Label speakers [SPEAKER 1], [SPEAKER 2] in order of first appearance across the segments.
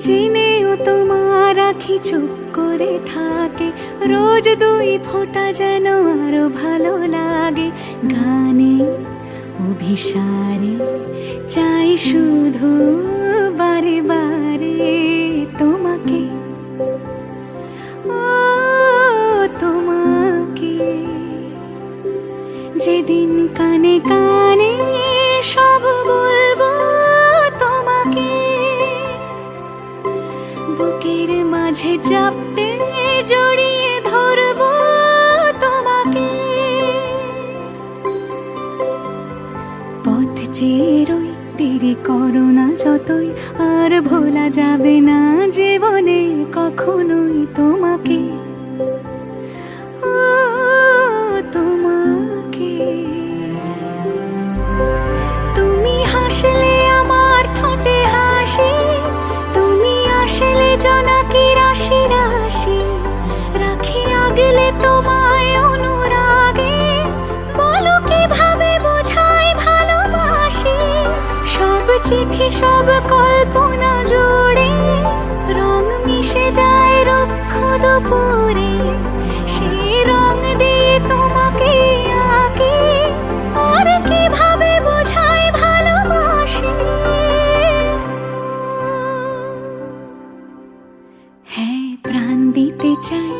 [SPEAKER 1] জেনেও তোমার আখি চুপ করে থাকে। রোজ দুই ফোঁটা যেন আরও ভালো লাগে। গানে, অভিসারে, চাই শুধু বারে বারে। করো না যতই আর ভোলা যাবে না জীবনে, কখনোই তোমাকে। তোমাকে। তুমি হাসলে আমার তুমি তোমায় চিঠি সব কল্পনা জুড়ে রং মিশে যায় রক্ষ দুপুরে। সেই রং দিয়ে তোমাকে আঁকি। আর কীভাবে বোঝাই ভালোবাসি? হ্যাঁ প্রাণ দিতে চাই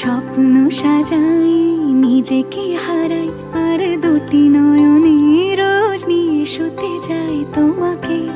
[SPEAKER 1] স্বপ্ন সাজাই নিজেকে হারাই আর দুটি নয়নে রোজ নিয়ে শুতে যাই তোমাকে।